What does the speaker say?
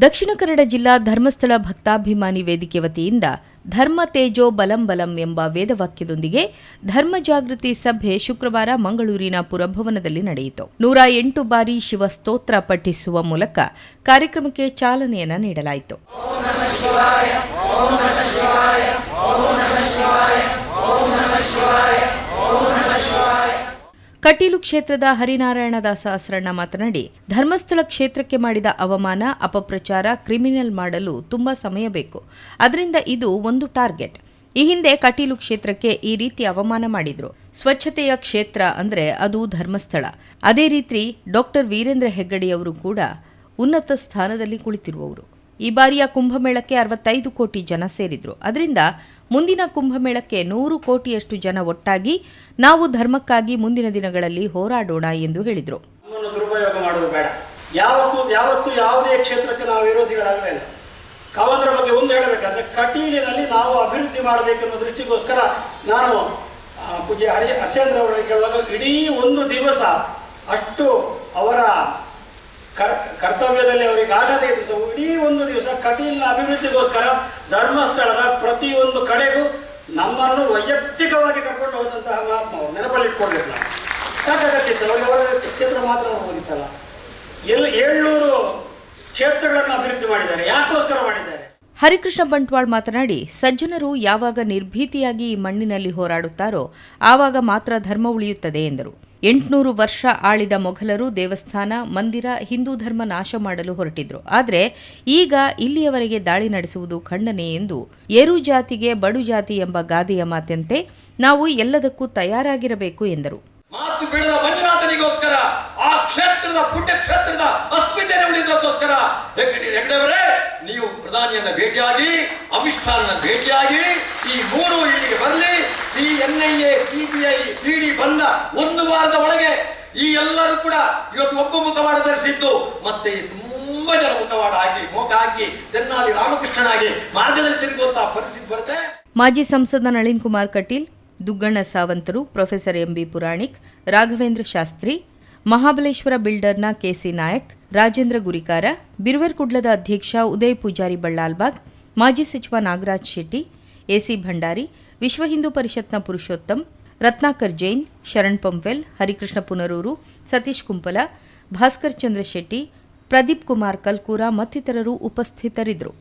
ದಕ್ಷಿಣ ಕನ್ನಡ ಜಿಲ್ಲಾ ಧರ್ಮಸ್ಥಳ ಭಕ್ತಾಭಿಮಾನಿ ವೇದಿಕೆ ವತಿಯಿಂದ ಧರ್ಮ ತೇಜೋ ಬಲಂ ಬಲಂ ಎಂಬ ವೇದವಾಕ್ಯದೊಂದಿಗೆ ಧರ್ಮ ಜಾಗೃತಿ ಸಭೆ ಶುಕ್ರವಾರ ಮಂಗಳೂರಿನ ಪುರಭವನದಲ್ಲಿ ನಡೆಯಿತು. ನೂರ ಎಂಟು ಬಾರಿ ಶಿವ ಸ್ತೋತ್ರ ಪಠಿಸುವ ಮೂಲಕ ಕಾರ್ಯಕ್ರಮಕ್ಕೆ ಚಾಲನೆಯನ್ನ ನೀಡಲಾಯಿತು. ಕಟೀಲು ಕ್ಷೇತ್ರದ ಹರಿನಾರಾಯಣ ದಾಸ ಅಸರಣ್ಣ ಮಾತನಾಡಿ, ಧರ್ಮಸ್ಥಳ ಕ್ಷೇತ್ರಕ್ಕೆ ಮಾಡಿದ ಅವಮಾನ, ಅಪಪ್ರಚಾರ, ಕ್ರಿಮಿನಲ್ ಮಾಡಲು ತುಂಬಾ ಸಮಯ ಬೇಕು. ಅದರಿಂದ ಇದು ಒಂದು ಟಾರ್ಗೆಟ್. ಈ ಹಿಂದೆ ಕಟೀಲು ಕ್ಷೇತ್ರಕ್ಕೆ ಈ ರೀತಿ ಅವಮಾನ ಮಾಡಿದ್ರು. ಸ್ವಚ್ಛತೆಯ ಕ್ಷೇತ್ರ ಅಂದ್ರೆ ಅದು ಧರ್ಮಸ್ಥಳ. ಅದೇ ರೀತಿ ಡಾಕ್ಟರ್ ವೀರೇಂದ್ರ ಹೆಗ್ಗಡೆಯವರು ಕೂಡ ಉನ್ನತ ಸ್ಥಾನದಲ್ಲಿ ಕುಳಿತಿರುವವರು. ಈ ಬಾರಿಯ ಕುಂಭಮೇಳಕ್ಕೆ ಅರವತ್ತೈದು ಕೋಟಿ ಜನ ಸೇರಿದ್ರು. ಅದರಿಂದ ಮುಂದಿನ ಕುಂಭಮೇಳಕ್ಕೆ ನೂರು ಕೋಟಿಯಷ್ಟು ಜನ ಒಟ್ಟಾಗಿ ನಾವು ಧರ್ಮಕ್ಕಾಗಿ ಮುಂದಿನ ದಿನಗಳಲ್ಲಿ ಹೋರಾಡೋಣ ಎಂದು ಹೇಳಿದರು. ದುರುಪಯೋಗ ಮಾಡೋದು ಬೇಡ. ಯಾವಕ್ಕೂ ಯಾವತ್ತೂ ಯಾವುದೇ ಕ್ಷೇತ್ರಕ್ಕೆ ನಾವು ವಿರೋಧಿಗಳಾಗಲಿಲ್ಲ ಕಾವಂದ್ರ ಬಗ್ಗೆ ಒಂದು ಹೇಳಬೇಕಂದ್ರೆ ಕಟೀಲಿನಲ್ಲಿ ನಾವು ಅಭಿವೃದ್ಧಿ ಮಾಡಬೇಕೆನ್ನೋ ದೃಷ್ಟಿಗೋಸ್ಕರ ನಾನು ಪೂಜೆ ಹರಿ ಹರ್ಷೇಂದ್ರ ಅವರಿಗೆ ಇಡೀ ಒಂದು ದಿವಸ ಅಷ್ಟು ಅವರ ಕರ್, ಕರ್ತವ್ಯದಲ್ಲಿ ಅವರಿಗೆ ಆಗದೇ ದಿವಸ ಇಡೀ ಒಂದು ದಿವಸ ಕಠಿಣ ಅಭಿವೃದ್ಧಿಗೋಸ್ಕರ ಧರ್ಮಸ್ಥಳದ ಪ್ರತಿಯೊಂದು ಕಡೆಗೂ ನಮ್ಮನ್ನು ವೈಯಕ್ತಿಕವಾಗಿ ಕರ್ಕೊಂಡು ಹೋದಂತಹ ಮಹಾತ್ಮ ಅವರು. ನೆನಪಲ್ಲಿಟ್ಕೊಳ್ಬೇಕು ನಾವು. ಯಾಕಾಗತ್ತಿತ್ತು ಅವರ ಕ್ಷೇತ್ರ ಮಾತ್ರ ಹೋಗಿತ್ತಲ್ಲ ಎಲ್ಲ ಏಳ್ನೂರು ಕ್ಷೇತ್ರಗಳನ್ನು ಅಭಿವೃದ್ಧಿ ಮಾಡಿದ್ದಾರೆ. ಯಾಕೋಸ್ಕರ ಮಾಡಿದ್ದಾರೆ? ಹರಿಕೃಷ್ಣ ಬಂಟ್ವಾಳ್ ಮಾತನಾಡಿ, ಸಜ್ಜನರು ಯಾವಾಗ ನಿರ್ಭೀತಿಯಾಗಿ ಈ ಮಣ್ಣಿನಲ್ಲಿ ಹೋರಾಡುತ್ತಾರೋ, ಆವಾಗ ಮಾತ್ರ ಧರ್ಮ ಉಳಿಯುತ್ತದೆ ಎಂದರು. ಎಂಟುನೂರು ವರ್ಷ ಆಳಿದ ಮೊಘಲರು ದೇವಸ್ಥಾನ, ಮಂದಿರ, ಹಿಂದೂ ಧರ್ಮ ನಾಶ ಮಾಡಲು ಹೊರಟಿದ್ರು. ಆದರೆ ಈಗ ಇಲ್ಲಿಯವರೆಗೆ ದಾಳಿ ನಡೆಸುವುದು ಖಂಡನೆ ಎಂದು ಏರು ಜಾತಿಗೆ ಬಡು ಜಾತಿ ಎಂಬ ಗಾದೆಯ ಮಾತಂತೆ ನಾವು ಎಲ್ಲದಕ್ಕೂ ತಯಾರಾಗಿರಬೇಕು ಎಂದರು. ಮಾತು ಬೀಳದ ಮಂಜುನಾಥನಿಗೋಸ್ಕರ, ಆ ಕ್ಷೇತ್ರದ ಪುಣ್ಯ ಕ್ಷೇತ್ರದ ಅಸ್ಮಿತೆಯನ್ನು ಉಳಿದಕ್ಕೋಸ್ಕರ ಹೆಗ್ಗಡೆಯವರೇ ಪ್ರಧಾನಿಯನ್ನ ಭೇಟಿಯಾಗಿ, ಅಮಿತ್ ಶಾನ್ನ ಭೇಟಿಯಾಗಿ, ಈ ಮೂರು ಇಲ್ಲಿಗೆ ಬರಲಿ. ಈ N I A CBI ED ಬಂದ ಒಂದು ವಾರದ ಒಳಗೆ ಈ ಎಲ್ಲರೂ ಕೂಡ ಇವತ್ತು ಒಬ್ಬ ಮುಖವಾಡ ಧರಿಸಿದ್ದು. ಮತ್ತೆ ತುಂಬಾ ಜನ ಮುಖವಾಡ ಹಾಕಿ, ಮೋಕ ಹಾಕಿ, ತೆನ್ನಾಲಿ ರಾಮಕೃಷ್ಣನಾಗಿ ಮಾರ್ಗದಲ್ಲಿ ತಿರುಗುವಂತಹ ಪರಿಸ್ಥಿತಿ ಬರುತ್ತೆ. ಮಾಜಿ ಸಂಸದ ನಳಿನ್ ಕುಮಾರ್ ಕಟೀಲ್, ದುಗ್ಗಣ್ಣ ಸಾವಂತರು, ಪ್ರೊಫೆಸರ್ ಎಂಬಿ ಪುರಾಣಿಕ್, ರಾಘವೇಂದ್ರ ಶಾಸ್ತ್ರಿ, ಮಹಾಬಲೇಶ್ವರ ಬಿಲ್ಡರ್ನ ಕೆಸಿ ನಾಯಕ್ ರಾಜೇಂದ್ರ ಗುರಿಕಾರ ಬಿರುವೆರ್ಕುಡ್ಲದ ಅಧ್ಯಕ್ಷ ಉದಯ್ ಪೂಜಾರಿ ಬಳ್ಳಾಲ್ಬಾಗ್, ಮಾಜಿ ಸಚಿವ ನಾಗರಾಜ್ ಶೆಟ್ಟಿ, ಎಸಿ ಭಂಡಾರಿ, ವಿಶ್ವ ಹಿಂದೂ ಪರಿಷತ್ನ ಪುರುಷೋತ್ತಮ್, ರತ್ನಾಕರ್ ಜೈನ್, ಶರಣ್ ಪಂವೆಲ್ ಹರಿಕೃಷ್ಣ ಪುನರೂರು, ಸತೀಶ್ ಕುಂಪಲ, ಭಾಸ್ಕರ್ ಚಂದ್ರ ಶೆಟ್ಟಿ, ಪ್ರದೀಪ್ ಕುಮಾರ್ ಕಲ್ಕೂರ ಮತ್ತಿತರರು ಉಪಸ್ಥಿತರಿದ್ದರು.